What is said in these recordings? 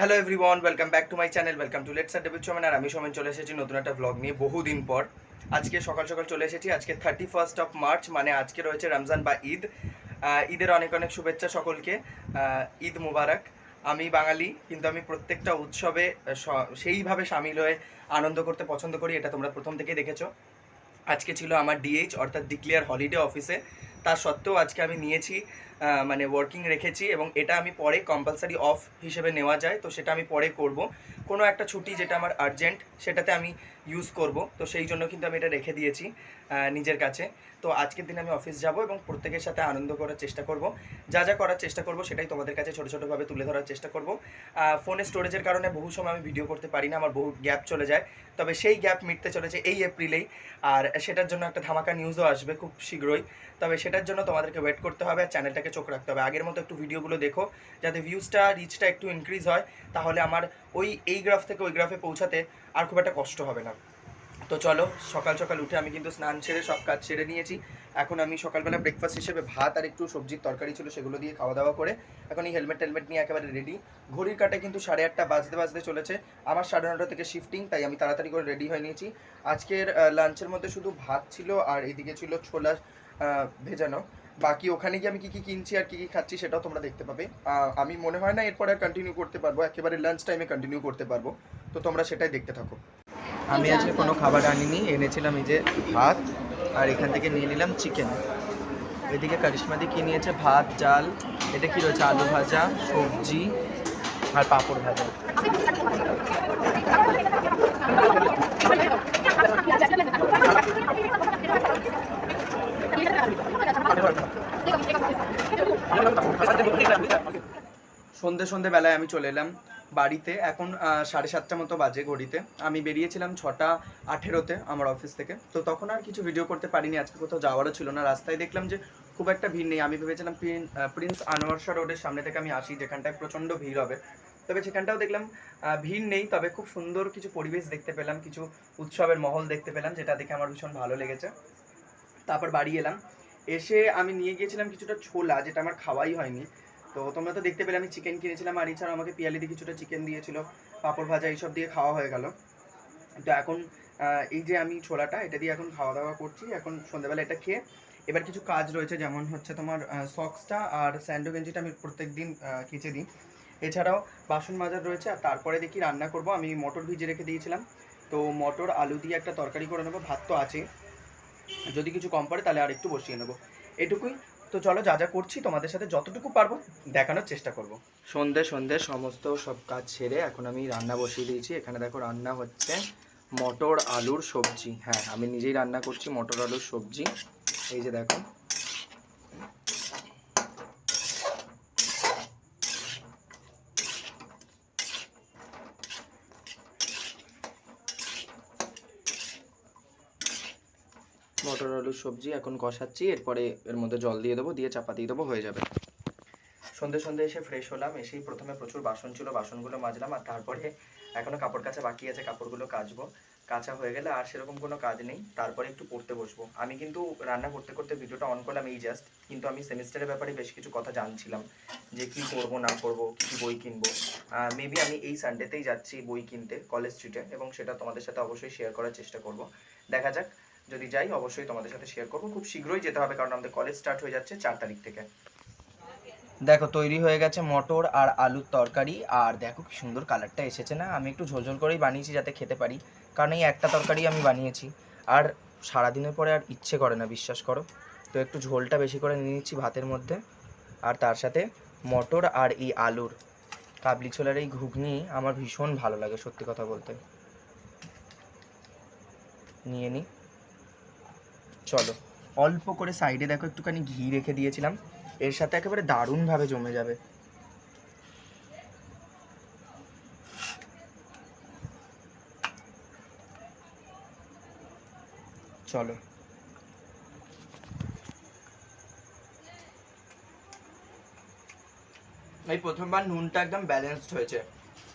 Hello everyone welcome back to my channel welcome to let's David Somen আর আমি সোমেন চলে এসেছি নতুন একটা ব্লগ নিয়ে বহুদিন পর। আজকে সকাল সকাল চলে এসেছি, আজকে থার্টি ফার্স্ট অফ মার্চ মানে আজকে রয়েছে রমজান বা ঈদ। ঈদের অনেক অনেক শুভেচ্ছা সকলকে। ঈদ মুবারক। আমি বাঙালি, কিন্তু আমি প্রত্যেকটা উৎসবে সেইভাবে সামিল হয়ে আনন্দ করতে পছন্দ করি, এটা তোমরা প্রথম থেকেই দেখেছ। আজকে ছিল আমার ডিএইচ অর্থাৎ ডিক্লেয়ার হলিডে অফিসে তা সত্ত্বেও আজকে আমি নিয়েছি মানে ওয়ার্কিং রেখেছি এবং এটা আমি পরে কম্পালসারি অফ হিসেবে নেওয়া যায়, তো সেটা আমি পরে করব। কোনো একটা ছুটি যেটা আমার আর্জেন্ট সেটাতে আমি ইউজ করব, তো সেই জন্য কিন্তু আমি এটা রেখে দিয়েছি নিজের কাছে। তো আজকের দিন আমি অফিস যাব এবং প্রত্যেকের সাথে আনন্দ করার চেষ্টা করব। যা যা করার চেষ্টা করব, সেটাই তোমাদের কাছে ছোটো ছোটোভাবে তুলে ধরার চেষ্টা করব। ফোনে স্টোরেজের কারণে বহু সময় আমি ভিডিও করতে পারি না, আমার বহু গ্যাপ চলে যায়। তবে সেই গ্যাপ মিটতে চলেছে এই এপ্রিলেই আর সেটার জন্য একটা ধামাকা নিউজও আসবে খুব শীঘ্রই। তবে সেটার জন্য তোমাদেরকে ওয়েট করতে হবে, আর চ্যানেলটাকে চোখ রাখতে হবে। আগের মতো একটু ভিডিওগুলো দেখো, যাতে ভিউজটা রিচটা একটু ইনক্রিজ হয়, তাহলে আমার ওই, এই গ্রাফ থেকে ওই গ্রাফে পৌঁছাতে আর খুব একটা কষ্ট হবে না। তো চলো, সকাল সকাল উঠে আমি কিন্তু স্নান সেরে সব কাজ সেরে নিয়েছি। এখন আমি সকালবেলা ব্রেকফাস্ট হিসেবে ভাত আর একটু সবজির তরকারি ছিল সেগুলো দিয়ে খাওয়া দাওয়া করে এখন এই হেলমেট টেলমেট নিয়ে একেবারে রেডি ঘড়ির কাটে কিন্তু সাড়ে আটটা বাজতে বাজতে চলেছে। আমার সাড়ে নটা থেকে শিফটিং তাই আমি তাড়াতাড়ি করে রেডি হয়ে নিয়েছি। আজকের লাঞ্চের মধ্যে শুধু ভাত ছিল আর এদিকে ছিল ছোলা ভেজানো। বাকি ওখানে গিয়ে আমি কি কি কিনছি আর কি কি খাচ্ছি সেটাও তোমরা দেখতে পাবে। আমি মনে হয় না এরপরে আর কন্টিনিউ করতে পারব একেবারে লাঞ্চ টাইমে কন্টিনিউ করতে পারব। তো তোমরা সেটাই দেখতে থাকো। আমি আজকে কোনো খাবার আনিনি এনেছিলাম এই যে ভাত আর এখান থেকে নিয়ে নিলাম চিকেন এদিকে কারিশমাদি কি নিয়েছে? ভাত ডাল এটা কি রয়েছে? আলু ভাজা সবজি আর পাঁপড় ভাজা। সন্ধে সন্ধে বেলায় আমি চলে এলাম বাড়িতে। এখন সাড়ে সাতটা মতো বাজে ঘড়িতে। আমি বেরিয়েছিলাম ছটা আঠেরোতে আমার অফিস থেকে। তো তখন আর কিছু ভিডিও করতে পারিনি, আজকে কোথাও যাওয়ারও ছিল না। রাস্তায় দেখলাম যে খুব একটা ভিড় নেই। আমি ভেবেছিলাম প্রিন- প্রিন্স আনোয়ার শাহ রোডের সামনে থেকে আমি আসি, যেখানটায় প্রচণ্ড ভিড় হবে। তবে সেখানটাও দেখলাম ভিড় নেই, তবে খুব সুন্দর কিছু পরিবেশ দেখতে পেলাম, কিছু উৎসবের মহল দেখতে পেলাম, যেটা দেখে আমার ভীষণ ভালো লেগেছে। তারপর বাড়ি এলাম। এসে আমি নিয়ে গিয়েছিলাম কিছুটা ছোলা, যেটা আমার খাওয়াই হয়নি। তো তোমরা তো দেখতে পেলে, আমি চিকেন কিনেছিলাম, আর এছাড়াও আমাকে পিয়ালি দিয়ে কিছুটা চিকেন দিয়েছিল, পাঁপড় ভাজা, এইসব দিয়ে খাওয়া হয়ে গেল। তো এখন এই যে আমি ছোলাটা, এটা দিয়ে এখন খাওয়া দাওয়া করছি, এখন সন্ধ্যাবেলা এটা খেয়ে। এবার কিছু কাজ রয়েছে, যেমন হচ্ছে তোমার সক্সটা আর স্যান্ডো গেঞ্জিটা আমি প্রত্যেক দিন কেচে দিই। এছাড়াও বাসন মাজার রয়েছে, আর তারপরে দেখি রান্না করব। আমি মটর ভিজে রেখে দিয়েছিলাম। তো মটর, আলু দিয়ে একটা তরকারি করে নেব, ভাত তো আছে যদি কিছু কম পড়ে তাহলে আর একটু বসিয়ে নেব। এটুকুই। তো চলো যা যা করছি তোমাদের সাথে যতটুকু পারব দেখানোর চেষ্টা করব। সন্ধে সন্ধে, সমস্ত সব কাজ ছেড়ে এখন আমি রান্না বসিয়ে দিয়েছি। এখানে দেখো রান্না হচ্ছে মটর, আলুর সবজি। হ্যাঁ আমি নিজেই রান্না করছি মটর, আলুর সবজি। এই যে দেখো মটর আলুর সবজি এখন কষাচ্ছি, এরপরে এর মধ্যে জল দিয়ে দেবো, দিয়ে চাপা দিয়ে দেবো, হয়ে যাবে। সন্ধে সন্ধে এসে ফ্রেশ হলাম, এসেই প্রথমে প্রচুর বাসন ছিল, বাসনগুলো মাজলাম, আর তারপরে এখনও কাপড় কাচা বাকি আছে, কাপড়গুলো কাচবো। কাঁচা হয়ে গেলে আর সেরকম কোনো কাজ নেই, তারপরে একটু পড়তে বসবো। আমি কিন্তু রান্না করতে করতে ভিডিওটা অন করলাম এই জাস্ট কিন্তু আমি সেমিস্টারের ব্যাপারে বেশ কিছু কথা জানছিলাম, যে কি করব, না করব কি বই কিনবো। মেবি আমি এই সানডেতেই যাচ্ছি বই কিনতে কলেজ স্ট্রিটে এবং সেটা তোমাদের সাথে অবশ্যই শেয়ার করার চেষ্টা করব। দেখা যাক যদি যাই, অবশ্যই তোমাদের সাথে শেয়ার করব। খুব শীঘ্রই যেতে হবে, কারণ আমাদের কলেজ স্টার্ট হয়ে যাচ্ছে চার তারিখ থেকে। দেখো, তৈরি হয়ে গেছে মটর আর আলুর তরকারি। আর দেখো, কি সুন্দর কালারটা এসেছে না? আমি একটু ঝোলঝোল করেই বানিয়েছি যাতে খেতে পারি। কারণ এই একটা তরকারি আমি বানিয়েছি। আর সারাদিনের পরে আর ইচ্ছে করে না, বিশ্বাস করো। তো একটু ঝোলটা বেশি করে নিয়ে নিচ্ছি ভাতের মধ্যে। আর তার সাথে মটর আর এই আলুর কাবলি ছোলার এই ঘুগনি আমার ভীষণ ভালো লাগে, সত্যি কথা বলতে। নিয়ে নিই চলো। অল্প করে সাইডে দেখো, একটুখানি ঘি রেখে দিয়েছিলাম। এর সাথে একেবারে দারুণভাবে জমে যাবে। চলো। এই প্রথমবার নুনটা একদম ব্যালেন্সড হয়েছে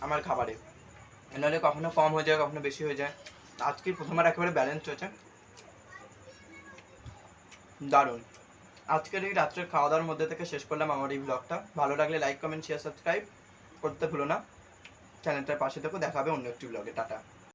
আমার খাবারে। নাহলে কখনো কম হয়ে যায়, কখনো বেশি হয়ে যায়। আজকে প্রথমবার একেবারে ব্যালেন্সড হয়েছে। দারুণ। আজকের এই রাত্রের খাওয়া দাওয়ার মধ্যে থেকে শেষ করলাম আমার এই ব্লগটা ভালো লাগলে লাইক কমেন্ট শেয়ার সাবস্ক্রাইব করতে ভুলো না। চ্যানেলটার পাশে থেকে দেখাবে অন্য একটি ব্লগে টাটা।